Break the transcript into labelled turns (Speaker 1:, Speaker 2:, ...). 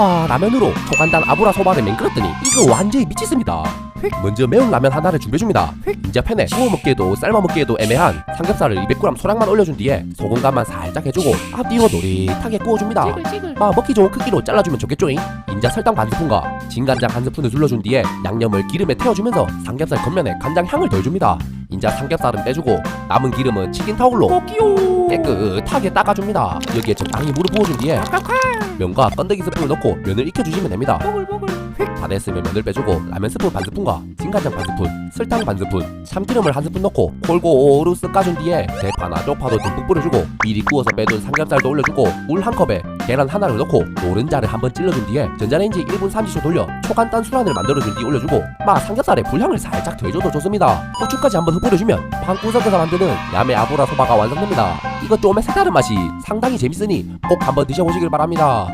Speaker 1: 와 라면으로 초간단 아브라 소바를 맹끓였더니 이거 완전히 미치습니다. 먼저 매운 라면 하나를 준비해줍니다. 인자 팬에 구워 먹기에도 삶아 먹기에도 애매한 삼겹살을 200g 소량만 올려준 뒤에 소금 간만 살짝 해주고 앞뒤로 노릿하게 구워줍니다.
Speaker 2: 찌글
Speaker 1: 아 먹기 좋은 크기로 잘라주면 좋겠죠잉. 인자 설탕 반 스푼과 진간장 한 스푼을 둘러준 뒤에 양념을 기름에 태워주면서 삼겹살 겉면에 간장 향을 더해줍니다. 인자 삼겹살은 빼주고 남은 기름은 치킨 타올로 깨끗하게 닦아줍니다. 여기에 적당히 물을 부어준 뒤에 면과 건더기 스푼을 넣고 면을 익혀주시면 됩니다. 다 됐으면 면을 빼주고 라면 스푼 반 스푼과 진간장 반 스푼, 설탕 반 스푼, 참기름을 한 스푼 넣고 골고루 쓱 까준 뒤에 대파나 쪽파도 듬뿍 뿌려주고 미리 구워서 빼둔 삼겹살도 올려주고 물 한 컵에 계란 하나를 넣고 노른자를 한번 찔러준 뒤에 전자레인지 1분 30초 돌려 초간단 수란을 만들어준 뒤 올려주고 마 삼겹살에 불향을 살짝 더해줘도 좋습니다. 고추까지 한번 흩뿌려주면 방구석에서 만드는 야매 아보라 소바가 완성됩니다. 이것 좀의 색다른 맛이 상당히 재밌으니 꼭 한번 드셔보시길 바랍니다